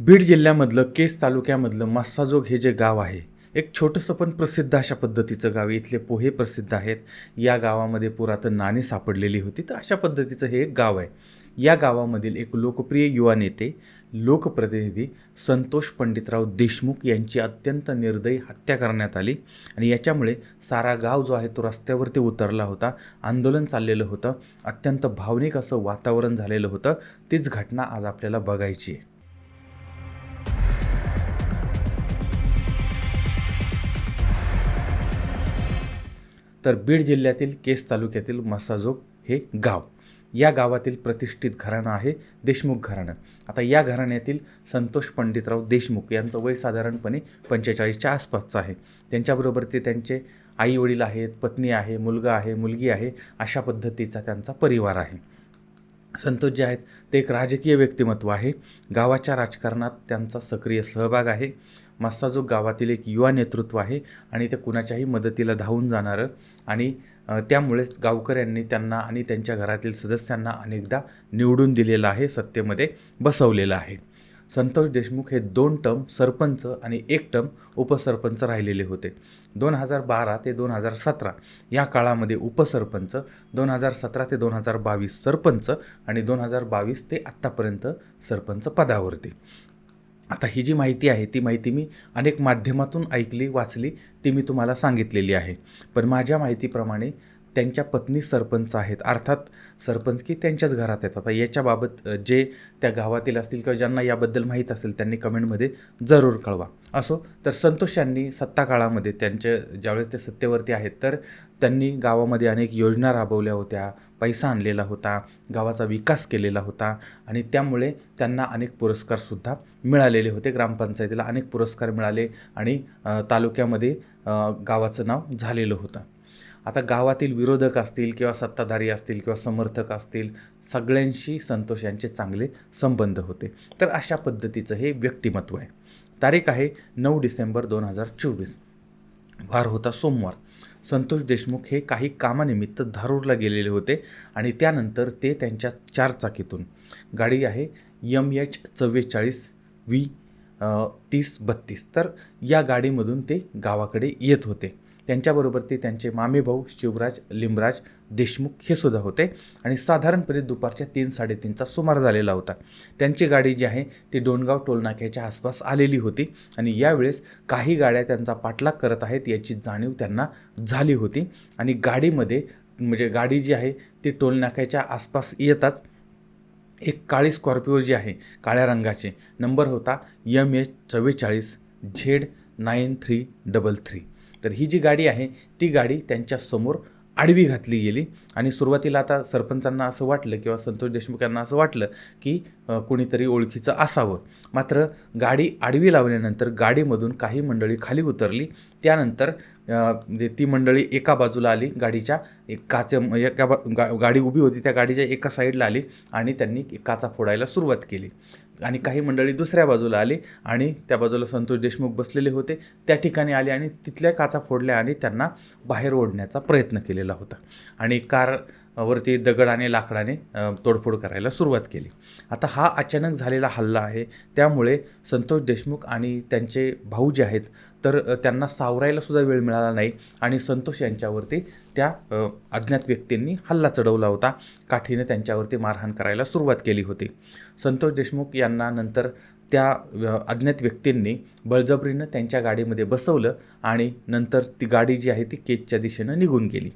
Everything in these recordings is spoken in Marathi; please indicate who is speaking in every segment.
Speaker 1: बीड जिल्ह्यामधलं केस तालुक्यामधलं मास्साजोग हे जे गाव आहे एक छोटंसं पण प्रसिद्ध अशा पद्धतीचं गाव इथले पोहे प्रसिद्ध आहेत. या गावामध्ये पुरातन नाणी सापडलेली होती. तर अशा पद्धतीचं हे एक गाव आहे. या गावामधील एक लोकप्रिय युवा नेते लोकप्रतिनिधी संतोष पंडितराव देशमुख यांची अत्यंत निर्दयी हत्या करण्यात आली आणि याच्यामुळे सारा गाव जो आहे तो रस्त्यावरती उतरला होता आंदोलन चाललेलं होतं. अत्यंत भावनिक असं वातावरण झालेलं होतं. तीच घटना आज आपल्याला बघायची आहे. तर बीड जिल्ह्यातील केस तालुक्यातील मसाजोग हे गाव. या गावातील प्रतिष्ठित घराणं आहे देशमुख घराणं. आता या घराण्यातील संतोष पंडितराव देशमुख यांचं वय साधारणपणे पंचेचाळीसच्या आसपासचं आहे. त्यांच्याबरोबर ते त्यांचे आई वडील आहेत पत्नी आहे मुलगा आहे मुलगी आहे अशा पद्धतीचा त्यांचा परिवार आहे. संतोष जे आहेत ते एक राजकीय व्यक्तिमत्व आहे. गावाच्या राजकारणात त्यांचा सक्रिय सहभाग आहे. मस्साजोग गावातील एक युवा नेतृत्व आहे आणि ते कुणाच्याही मदतीला धावून जाणारं आणि त्यामुळेच गावकऱ्यांनी त्यांना आणि त्यांच्या घरातील सदस्यांना अनेकदा निवडून दिलेलं आहे सत्तेमध्ये बसवलेलं आहे. संतोष देशमुख हे दोन टर्म सरपंच आणि एक टर्म उपसरपंच राहिलेले होते. दोन हजार बारा ते दोन हजार सतरा या काळामध्ये उपसरपंच दोन हजार सतरा ते दोन हजार बावीस सरपंच आणि दोन हजार बावीस ते आत्तापर्यंत सरपंच पदावरती. आता ही जी माहिती आहे ती माहिती मी अनेक माध्यमातून ऐकली वाचली ती मी तुम्हाला सांगितलेली आहे. पण माझ्या माहितीप्रमाणे त्यांच्या पत्नी सरपंच आहेत. अर्थात सरपंच की त्यांच्याच घरात आहेत. आता याच्याबाबत जे त्या गावातील असतील किंवा ज्यांना याबद्दल माहीत असेल त्यांनी कमेंटमध्ये जरूर कळवा. असो तर संतोष यांनी सत्ता काळामध्ये त्यांचे ज्यावेळेस ते सत्तेवरती आहेत तर त्यांनी गावामध्ये अनेक योजना राबवल्या होत्या पैसा आणलेला होता गावाचा विकास केलेला होता आणि त्यामुळे त्यांना अनेक पुरस्कारसुद्धा मिळालेले होते. ग्रामपंचायतीला अनेक पुरस्कार मिळाले आणि तालुक्यामध्ये गावाचं नाव झालेलं होतं. आता गावातील विरोधक असतील किंवा सत्ताधारी असतील किंवा समर्थक असतील सगळ्यांशी संतोष यांचे चांगले संबंध होते. तर अशा पद्धतीचं हे व्यक्तिमत्व आहे. तारीख आहे नऊ डिसेंबर दोन हजार चोवीस. वार होता सोमवार. संतोष देशमुख हे काही कामानिमित्त धारूरला गेलेले होते आणि त्यानंतर ते त्यांच्या चारचाकीतून. गाडी आहे यम एच चव्वेचाळीस व्ही तीस बत्तीस. तर या गाडीमधून ते गावाकडे येत होते. त्यांच्याबरोबर ते त्यांचे मामेभाऊ शिवराज लिंबराज देशमुख हे सुद्धा होते. आणि साधारणपणे दुपारच्या तीन साडेतीनचा सुमार झालेला होता. त्यांची गाडी जी आहे ती डोणगाव टोलनाक्याच्या आसपास आलेली होती. आणि यावेळेस काही गाड्या त्यांचा पाठलाग करत आहेत याची जाणीव त्यांना झाली होती. आणि गाडीमध्ये म्हणजे गाडी जी आहे ती टोलनाक्याच्या आसपास येताच एक काळी स्कॉर्पिओ जी आहे काळ्या रंगाची नंबर होता यम एच चव्वेचाळीस Z nine three double three. तर ही जी गाडी आहे ती गाडी त्यांच्यासमोर आडवी घातली गेली. आणि सुरुवातीला आता सरपंचांना असं वाटलं किंवा संतोष देशमुख यांना असं वाटलं की कुणीतरी कोणीतरी ओळखीचं असावं. मात्र गाडी आडवी लावल्यानंतर गाडीमधून काही मंडळी खाली उतरली. त्यानंतर म्हणजे ती मंडळी एका बाजूला आली गाडीच्या एक काच एका बा गा गाडी उभी होती त्या गाडीच्या एका साईडला आली आणि त्यांनी काचा फोडायला सुरुवात केली. आणि काही मंडळी दुसऱ्या बाजूला आली आणि त्या बाजूला संतोष देशमुख बसलेले होते. त्या ठिकाणी आले आणि तिथल्या काचा फोडल्या आणि त्यांना बाहेर ओढण्याचा प्रयत्न केलेला होता. आणि कार वरती दगड आणि लाकडाने तोडफोड करायला सुरुवात केली. आता हा अचानक झालेला हल्ला आहे. त्यामुळे संतोष देशमुख आणि त्यांचे भाऊ जे आहेत तर त्यांना सावरायला सुद्धा वेळ मिळाला नाही आणि संतोष यांच्यावरती त्या अज्ञात व्यक्तींनी हल्ला चढवला होता. काठीने त्यांच्यावरती मारहाण करायला सुरुवात केली होती. संतोष देशमुख यांना नंतर त्या अज्ञात व्यक्तींनी बळजबरीनं त्यांच्या गाडीमध्ये बसवलं आणि नंतर ती गाडी जी आहे ती केजच्या दिशेनं निघून गेली.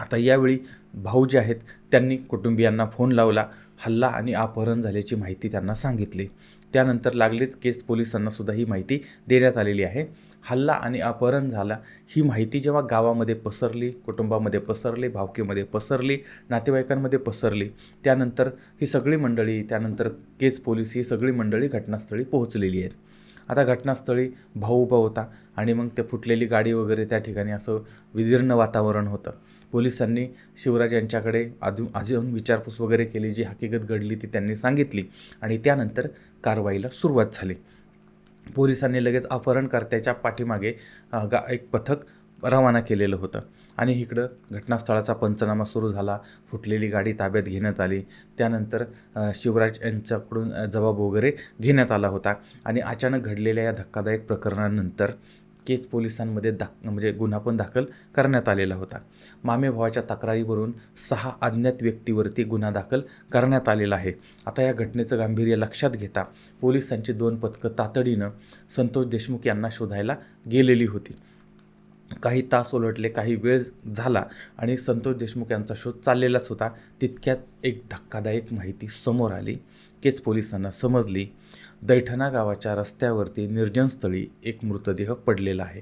Speaker 1: आता यावेळी भाऊ जे आहेत त्यांनी कुटुंबियांना फोन लावला. हल्ला आणि अपहरण झाल्याची माहिती त्यांना सांगितली. त्यानंतर लागलीच केस पोलिसांना सुद्धा ही माहिती देण्यात आलेली आहे. हल्ला आणि अपहरण झाला. ही माहिती जेव्हा गावामध्ये पसरली कुटुंबामध्ये पसरली भावकीमध्ये पसरली नातेवाईकांमध्ये पसरली त्यानंतर ही सगळी मंडळी त्यानंतर केज पोलीस ही सगळी मंडळी घटनास्थळी पोहोचलेली आहेत. आता घटनास्थळी भाऊ उभा होता आणि मग ते फुटलेली गाडी वगैरे त्या ठिकाणी असं विदीर्ण वातावरण होतं. पोलिसांनी शिवराज यांच्याकडे अजून अजून विचारपूस वगैरे केली जी हकीकत घडली ती त्यांनी सांगितली आणि त्यानंतर कारवाईला सुरुवात झाली. पोलिसांनी लगेच अपहरणकर्त्याच्या पाठीमागे गा एक पथक रवाना केलेलं होतं. आणि इकडं घटनास्थळाचा पंचनामा सुरू झाला. फुटलेली गाडी ताब्यात घेण्यात आली. त्यानंतर शिवराज यांच्याकडून जबाब वगैरे घेण्यात आला होता. आणि अचानक घडलेल्या या धक्कादायक प्रकरणानंतर केज पोलिसांमध्ये दाख म्हणजे गुन्हा पण दाखल करण्यात आलेला होता. मामे भावाच्या तक्रारीवरून सहा अज्ञात व्यक्तीवरती गुन्हा दाखल करण्यात आलेला आहे. आता या घटनेचं गांभीर्य लक्षात घेता पोलिसांची दोन पथकं तातडीनं संतोष देशमुख यांना शोधायला गेलेली होती. काही तास उलटले काही वेळ झाला आणि संतोष देशमुख यांचा शोध चाललेलाच होता. तितक्यात एक धक्कादायक माहिती समोर आली. केच पोलिसांना समजली. दैठणा गावाच्या रस्त्यावरती निर्जनस्थळी एक मृतदेह पडलेला आहे.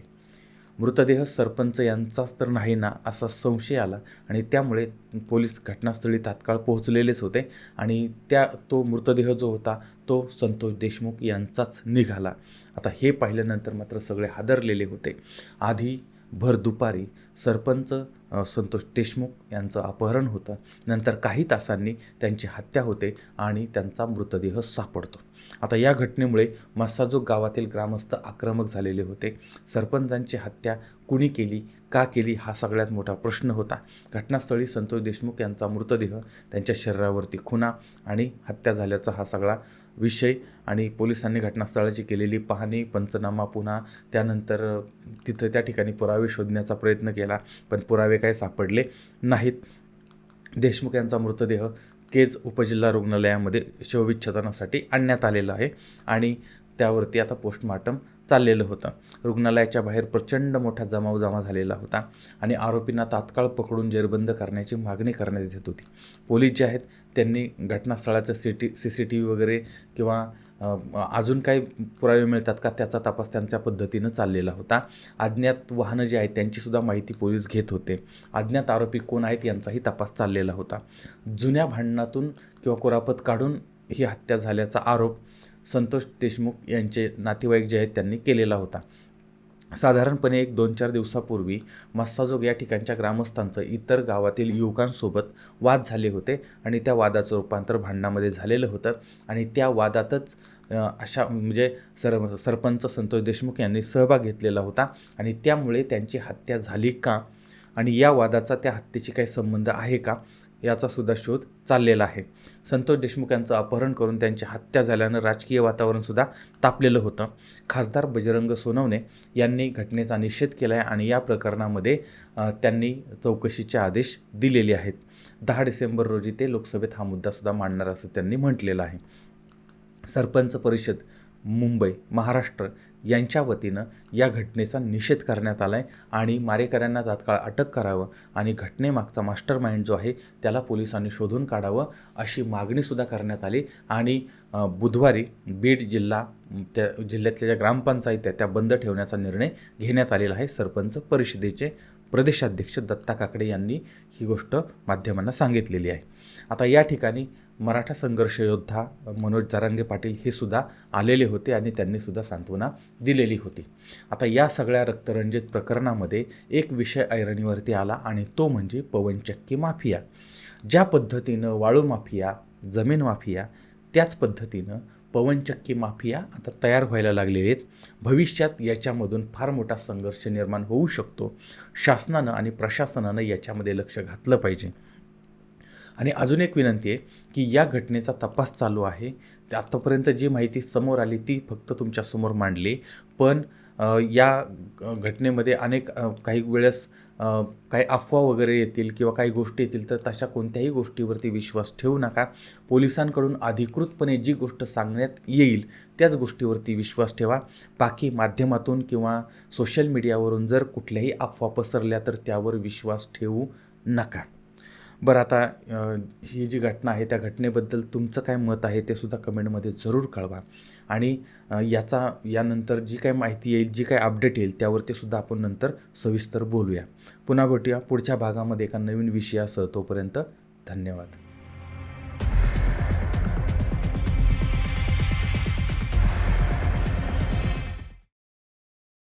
Speaker 1: मृतदेह सरपंच यांचाच तर नाही ना असा संशय आला आणि त्यामुळे पोलीस घटनास्थळी तात्काळ पोहोचलेलेच होते आणि त्या तो मृतदेह जो होता तो संतोष देशमुख यांचाच निघाला. आता हे पाहिल्यानंतर मात्र सगळे हादरलेले होते. आधी भर दुपारी सरपंच संतोष देशमुख यांचं अपहरण होतं. नंतर काही तासांनी त्यांची हत्या होते आणि त्यांचा मृतदेह सापडतो. आता या घटनेमुळे मस्साजोग गावातील ग्रामस्थ आक्रमक झालेले होते. सरपंचांची हत्या कुणी केली का केली हा सगळ्यात मोठा प्रश्न होता. घटनास्थळी संतोष देशमुख यांचा मृतदेह त्यांच्या शरीरावरती खुना आणि हत्या झाल्याचा हा सगळा विषय आणि पोलिसांनी घटनास्थळाची केलेली पाहणी पंचनामा पुन्हा त्यानंतर तिथं त्या ठिकाणी पुरावे शोधण्याचा प्रयत्न केला पण पुरावे काही सापडले नाहीत. देशमुख यांचा मृतदेह केज उपजिल्हा रुग्णालयामध्ये शवविच्छेदनासाठी आणण्यात आलेला आहे आणि त्यावरती आता पोस्टमार्टम चाललेलं होतं. रुग्णालयाच्या बाहेर प्रचंड मोठा जमाव जमा झालेला होता आणि आरोपींना तात्काळ पकडून जेरबंद करण्याची मागणी करण्यात येत होती. पोलीस जे आहेत त्यांनी घटनास्थळाचं C T C C T V वगैरे किंवा अजून काही पुरावे मिळतात का त्याचा तपास त्यांच्या पद्धतीनं चाललेला होता. अज्ञात वाहनं जी आहेत त्यांचीसुद्धा माहिती पोलीस घेत होते. अज्ञात आरोपी कोण आहेत यांचाही तपास चाललेला होता. जुन्या भांडणातून किंवा कुरापत काढून ही हत्या झाल्याचा आरोप संतोष देशमुख यांचे नातेवाईक जे आहेत त्यांनी केलेला होता. साधारणपणे एक दोन चार दिवसापूर्वी मस्साजोग या ठिकाणच्या ग्रामस्थांचं इतर गावातील युवकांसोबत वाद झाले होते आणि त्या वादाचं रूपांतर भांडणामध्ये झालेलं होतं आणि त्या वादातच अशा म्हणजे सर सरपंच संतोष देशमुख यांनी सहभाग घेतलेला होता आणि त्यामुळे त्यांची हत्या झाली का आणि या वादाचा त्या हत्येशी काही संबंध आहे का याचा सुद्धा शोध चाललेला आहे. संतोष देशमुख यांचं अपहरण करून त्यांची हत्या झाल्यानं राजकीय वातावरणसुद्धा तापलेलं होतं. खासदार बजरंग सोनवणे यांनी घटनेचा निषेध केला आहे आणि या प्रकरणामध्ये त्यांनी चौकशीचे आदेश दिलेले आहेत. दहा डिसेंबर रोजी ते लोकसभेत हा मुद्दासुद्धा मांडणार असं त्यांनी म्हटलेलं आहे. सरपंच परिषद मुंबई महाराष्ट्र यांच्या वतीनं या घटनेचा निषेध करण्यात आला आहे आणि मारेकऱ्यांना तात्काळ अटक करावं आणि घटनेमागचा मास्टर माइंड जो आहे त्याला पोलिसांनी शोधून काढावं अशी मागणीसुद्धा करण्यात आली. आणि बुधवारी बीड जिल्हा त्या जिल्ह्यातल्या ज्या ग्रामपंचायत आहेत त्या बंद ठेवण्याचा निर्णय घेण्यात आलेला आहे. सरपंच परिषदेचे प्रदेशाध्यक्ष दत्ता काकडे यांनी ही गोष्ट माध्यमांना सांगितलेली आहे. आता या ठिकाणी मराठा संघर्ष योद्धा मनोज जरांगे पाटील हे सुद्धा आलेले होते आणि त्यांनी सुद्धा सांत्वना दिलेली होती. आता या सगळ्या रक्तरंजित प्रकरणामध्ये एक विषय ऐरणीवरती आला आणि तो म्हणजे पवनचक्की माफिया. ज्या पद्धतीनं वाळू माफिया जमीन माफिया त्याच पद्धतीनं पवनचक्की माफिया आता तयार व्हायला लागलेले आहेत. भविष्यात याच्यामधून फार मोठा संघर्ष निर्माण होऊ शकतो. शासनानं आणि प्रशासनानं याच्यामध्ये लक्ष घातलं पाहिजे. आणि अजून एक विनंती आहे की या घटनेचा तपास चालू आहे. ते आत्तापर्यंत जी माहिती समोर आली ती फक्त तुमच्यासमोर मांडली. पण या घटनेमध्ये अनेक काही वेळेस काही अफवा वगैरे येतील किंवा काही गोष्टी येतील तर तशा कोणत्याही गोष्टीवरती विश्वास ठेवू नका. पोलिसांकडून अधिकृतपणे जी गोष्ट सांगण्यात येईल त्याच गोष्टीवरती विश्वास ठेवा. बाकी माध्यमातून किंवा सोशल मीडियावरून जर कुठल्याही अफवा पसरल्या तर त्यावर विश्वास ठेवू नका. बरं आता ही जी घटना आहे त्या घटनेबद्दल तुमचं काय मत आहे ते सुद्धा कमेंटमध्ये जरूर कळवा. आणि याचा यानंतर जी काय माहिती येईल जी काय अपडेट येईल त्यावरती सुद्धा आपण नंतर सविस्तर बोलूया. पुन्हा भेटूया पुढच्या भागामध्ये एका नवीन विषयासह. तोपर्यंत धन्यवाद.